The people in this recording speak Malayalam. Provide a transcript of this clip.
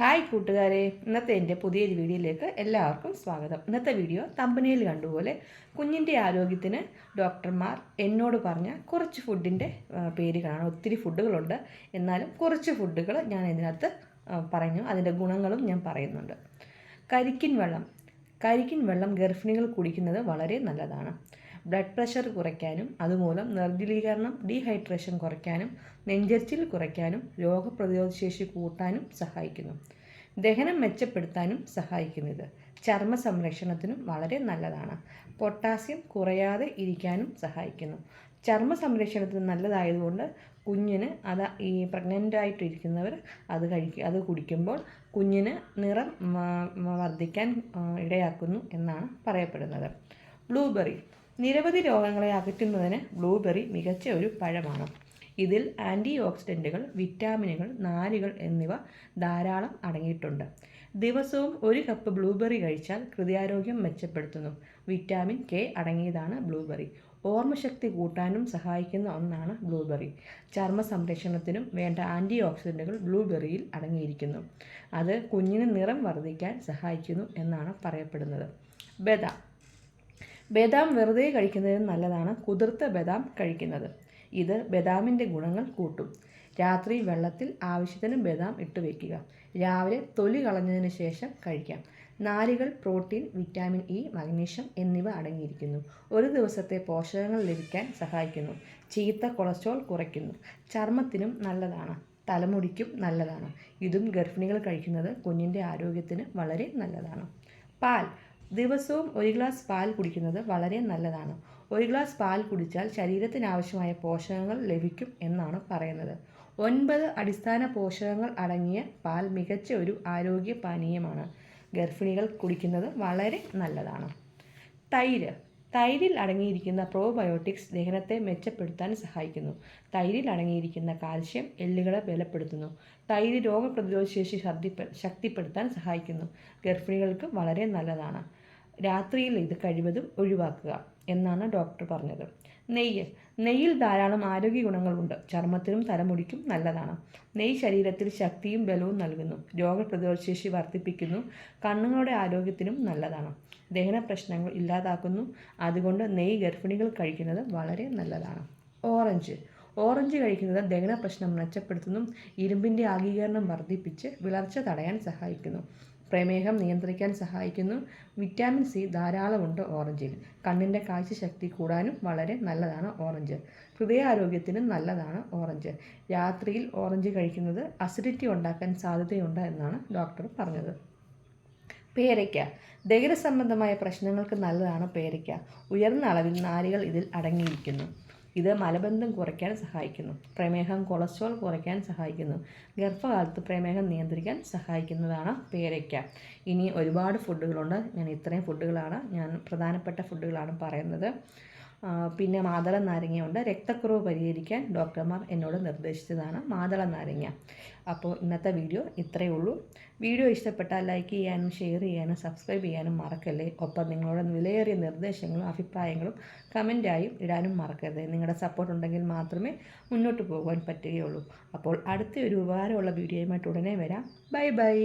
ഹായ് കൂട്ടുകാരെ ഇന്നത്തെ എന്റെ പുതിയൊരു വീഡിയോയിലേക്ക് എല്ലാവർക്കും സ്വാഗതം. ഇന്നത്തെ വീഡിയോ തമ്പനയിൽ കണ്ടുപോലെ കുഞ്ഞിന്റെ ആരോഗ്യത്തിന് ഡോക്ടർമാർ എന്നോട് പറഞ്ഞ കുറച്ച് ഫുഡിന്റെ പേരുകളാണ് ഒത്തിരി ഫുഡുകളുണ്ട്. എന്നാലും കുറച്ച് ഫുഡുകൾ ഞാൻ ഇതിനകത്ത് പറയുന്നു. അതിന്റെ ഗുണങ്ങളും ഞാൻ പറയുന്നുണ്ട്. കരിക്കിൻ വെള്ളം കരിക്കിൻ വെള്ളം ഗർഭിണികൾ കുടിക്കുന്നത് വളരെ നല്ലതാണ്. ബ്ലഡ് പ്രഷർ കുറയ്ക്കാനും അതുമൂലം നിർജലീകരണം ഡീഹൈഡ്രേഷൻ കുറയ്ക്കാനും നെഞ്ചരിച്ചിൽ കുറയ്ക്കാനും രോഗപ്രതിരോധശേഷി കൂട്ടാനും സഹായിക്കുന്നു. ദഹനം മെച്ചപ്പെടുത്താനും സഹായിക്കുന്നു ഇത് ചർമ്മ സംരക്ഷണത്തിനും വളരെ നല്ലതാണ്. പൊട്ടാസ്യം കുറയാതെ ഇരിക്കാനും സഹായിക്കുന്നു. ചർമ്മ സംരക്ഷണത്തിന് നല്ലതായതുകൊണ്ട് കുഞ്ഞിന് അത് ഈ പ്രഗ്നന്റ് ആയിട്ടിരിക്കുന്നവർ അത് കഴിക്കുക അത് കുടിക്കുമ്പോൾ കുഞ്ഞിന് നിറം വർദ്ധിക്കാൻ ഇടയാക്കുന്നു എന്നാണ് പറയപ്പെടുന്നത്. ബ്ലൂബെറി. നിരവധി രോഗങ്ങളെ അകറ്റുന്നതിന് ബ്ലൂബെറി മികച്ച ഒരു പഴമാണ്. ഇതിൽ ആന്റി ഓക്സിഡന്റുകൾ വിറ്റാമിനുകൾ നാരുകൾ എന്നിവ ധാരാളം അടങ്ങിയിട്ടുണ്ട്. ദിവസവും ഒരു കപ്പ് ബ്ലൂബെറി കഴിച്ചാൽ ഹൃദയാരോഗ്യം മെച്ചപ്പെടുത്തുന്നു. വിറ്റാമിൻ കെ അടങ്ങിയതാണ് ബ്ലൂബെറി. ഓർമ്മശക്തി കൂട്ടാനും സഹായിക്കുന്ന ഒന്നാണ് ബ്ലൂബെറി. ചർമ്മ സംരക്ഷണത്തിനും വേണ്ട ആന്റി ഓക്സിഡന്റുകൾ ബ്ലൂബെറിയിൽ അടങ്ങിയിരിക്കുന്നു. അത് കുഞ്ഞിന് നിറം വർദ്ധിക്കാൻ സഹായിക്കുന്നു എന്നാണ് പറയപ്പെടുന്നത്. ബദാം. ബദാം വെറുതെ കഴിക്കുന്നതിന് നല്ലതാണ്. കുതിർത്ത ബദാം കഴിക്കുന്നത്. ഇത് ബദാമിന്റെ ഗുണങ്ങൾ കൂട്ടും. രാത്രി വെള്ളത്തിൽ ആവശ്യത്തിന് ബദാം ഇട്ട് വയ്ക്കുക രാവിലെ തൊലി കളഞ്ഞതിന് ശേഷം കഴിക്കാം. നാരുകൾ പ്രോട്ടീൻ വിറ്റാമിൻ ഇ മഗ്നീഷ്യം എന്നിവ അടങ്ങിയിരിക്കുന്നു. ഒരു ദിവസത്തെ പോഷകങ്ങൾ ലഭിക്കാൻ സഹായിക്കുന്നു. ചീത്ത കൊളസ്ട്രോൾ കുറയ്ക്കുന്നു. ചർമ്മത്തിനും നല്ലതാണ്. തലമുടിക്കും നല്ലതാണ്. ഇതും ഗർഭിണികൾ കഴിക്കുന്നത് കുഞ്ഞിന്റെ ആരോഗ്യത്തിന് വളരെ നല്ലതാണ്. പാൽ. ദിവസവും ഒരു ഗ്ലാസ് പാൽ കുടിക്കുന്നത് വളരെ നല്ലതാണ്. ഒരു ഗ്ലാസ് പാൽ കുടിച്ചാൽ ശരീരത്തിനാവശ്യമായ പോഷകങ്ങൾ ലഭിക്കും എന്നാണ് പറയുന്നത്. ഒൻപത് അടിസ്ഥാന പോഷകങ്ങൾ അടങ്ങിയ പാൽ മികച്ച ഒരു ആരോഗ്യ പാനീയമാണ്. ഗർഭിണികൾ കുടിക്കുന്നത് വളരെ നല്ലതാണ്. തൈര്. തൈരിൽ അടങ്ങിയിരിക്കുന്ന പ്രോബയോട്ടിക്സ് ദഹനത്തെ മെച്ചപ്പെടുത്താൻ സഹായിക്കുന്നു. തൈരിൽ അടങ്ങിയിരിക്കുന്ന കാൽഷ്യം എല്ലുകളെ ബലപ്പെടുത്തുന്നു. തൈര് രോഗപ്രതിരോധ ശേഷി ശക്തിപ്പെ- ശക്തിപ്പെടുത്താൻ സഹായിക്കുന്നു. ഗർഭിണികൾക്ക് വളരെ നല്ലതാണ്. രാത്രിയിൽ ഇത് കഴിവതും ഒഴിവാക്കുക. എന്നാണ് ഡോക്ടർ പറഞ്ഞത്. നെയ്യ്. നെയ്യിൽ ധാരാളം ആരോഗ്യ ഗുണങ്ങളുണ്ട്. ചർമ്മത്തിനും തലമുടിക്കും നല്ലതാണ്. നെയ്യ് ശരീരത്തിൽ ശക്തിയും ബലവും നൽകുന്നു. രോഗപ്രതിരോധ ശേഷി വർദ്ധിപ്പിക്കുന്നു. കണ്ണുകളുടെ ആരോഗ്യത്തിനും നല്ലതാണ്. ദഹന പ്രശ്നങ്ങൾ ഇല്ലാതാക്കുന്നു. അതുകൊണ്ട് നെയ്യ് ഗർഭിണികൾ കഴിക്കുന്നത് വളരെ നല്ലതാണ്. ഓറഞ്ച്. ഓറഞ്ച് കഴിക്കുന്നത് ദഹന പ്രശ്നം മെച്ചപ്പെടുത്തുന്നു. ഇരുമ്പിന്റെ ആഗീകരണം വർദ്ധിപ്പിച്ച് വിളർച്ച തടയാൻ സഹായിക്കുന്നു. പ്രമേഹം നിയന്ത്രിക്കാൻ സഹായിക്കുന്നു. വിറ്റാമിൻ സി ധാരാളമുണ്ട് ഓറഞ്ചിൽ. കണ്ണിന്റെ കാഴ്ചശക്തി കൂടാനും വളരെ നല്ലതാണ് ഓറഞ്ച്. ഹൃദയാരോഗ്യത്തിനും നല്ലതാണ് ഓറഞ്ച്. രാത്രിയിൽ ഓറഞ്ച് കഴിക്കുന്നത് അസിഡിറ്റി ഉണ്ടാക്കാൻ സാധ്യതയുണ്ട് എന്നാണ് ഡോക്ടർ പറഞ്ഞത്. പേരയ്ക്ക. ദഹന സംബന്ധമായ പ്രശ്നങ്ങൾക്ക് നല്ലതാണ് പേരയ്ക്ക. ഉയർന്ന അളവിൽ നാരുകൾ ഇതിൽ അടങ്ങിയിരിക്കുന്നു. ഇത് മലബന്ധം കുറയ്ക്കാൻ സഹായിക്കുന്നു. പ്രമേഹം കൊളസ്ട്രോൾ കുറയ്ക്കാൻ സഹായിക്കുന്നു. ഗർഭകാലത്ത് പ്രമേഹം നിയന്ത്രിക്കാൻ സഹായിക്കുന്നതാണ് പേരയ്ക്ക. ഇനി ഒരുപാട് ഫുഡുകളുണ്ട് ഞാൻ ഇത്രയും ഫുഡുകളാണ് ഞാൻ പ്രധാനപ്പെട്ട ഫുഡുകളാണ് പറയുന്നത്. പിന്നെ മാതള നാരങ്ങയുണ്ട് രക്തക്കുറവ് പരിഹരിക്കാൻ ഡോക്ടർമാർ എന്നോട് നിർദ്ദേശിച്ചതാണ് മാതള നാരങ്ങ. അപ്പോൾ ഇന്നത്തെ വീഡിയോ ഇത്രയേ ഉള്ളൂ. വീഡിയോ ഇഷ്ടപ്പെട്ടാൽ ലൈക്ക് ചെയ്യാനും ഷെയർ ചെയ്യാനും സബ്സ്ക്രൈബ് ചെയ്യാനും മറക്കല്ലേ? ഒപ്പം നിങ്ങളുടെ വിലയേറിയ നിർദ്ദേശങ്ങളും അഭിപ്രായങ്ങളും കമന്റായും ഇടാനും മറക്കരുത്. നിങ്ങളുടെ സപ്പോർട്ട് ഉണ്ടെങ്കിൽ മാത്രമേ മുന്നോട്ട് പോകാൻ പറ്റുകയുള്ളൂ. അപ്പോൾ അടുത്ത ഒരു ഉപകാരമുള്ള വീഡിയോയുമായിട്ട് ഉടനെ വരാം. Bye bye.